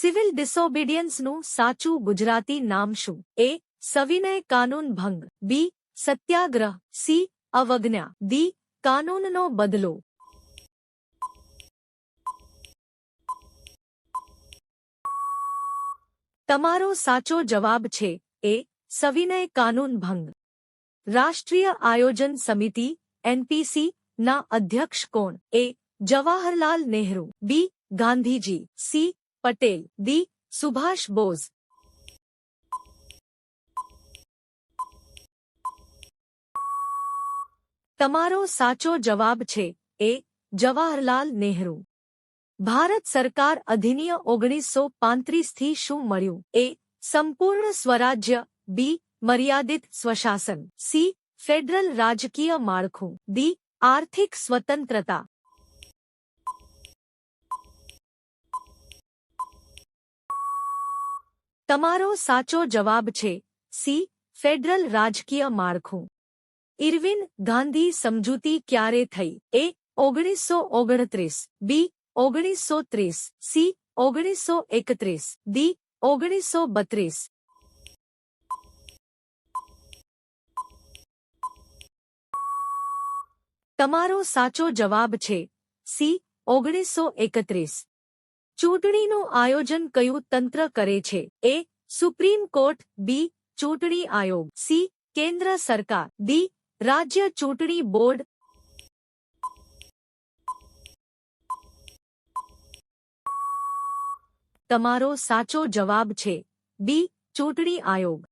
Civil ડિસોબિડિયન્સનું સાચું ગુજરાતી નામ શું? એ, સવિનય કાનૂન ભંગ. બી, સત્યાગ્રહ. સી, અવજ્ઞા. ડી, કાનૂનનો બદલો. તમારો સાચો જવાબ છે, એ, સવિનય કાનૂન ભંગ. રાષ્ટ્રીય આયોજન સમિતિ, એનપીસી, ના અધ્યક્ષ કોણ? A, Jawaharlal Nehru. B, Gandhiji. C Patel D Subhash Bose તમારો સાચો જવાબ છે એ જવાહરલાલ નહેરુ ભારત સરકાર અધિનિયમ ઓગણીસો પાંત્રીસથી શું મળ્યું એ સંપૂર્ણ સ્વરાજ્ય બી મર્યાદિત સ્વશાસન સી ફેડરલ રાજકીય માળખું ડી આર્થિક સ્વતંત્રતા તમારો સાચો જવાબ છે સી, ફેડરલ રાજકીય માળખું. ઇરવિન ગાંધી સમજૂતી ક્યારે થઈ? એ ઓગણીસો ઓગણત્રીસ, બી ઓગણીસો ત્રીસ, સી ઓગણીસો એકત્રીસ, ડી ઓગણીસો બત્રીસ. તમારો સાચો જવાબ છે સી ઓગણીસો એકત્રીસ. ચૂંટણીનું આયોજન કયું તંત્ર કરે છે? એ, સુપ્રીમ કોર્ટ, બી, ચૂંટણી આયોગ, સી, કેન્દ્ર સરકાર, ડી, રાજ્ય ચૂંટણી બોર્ડ. તમારો સાચો જવાબ છે, બી, ચૂંટણી આયોગ.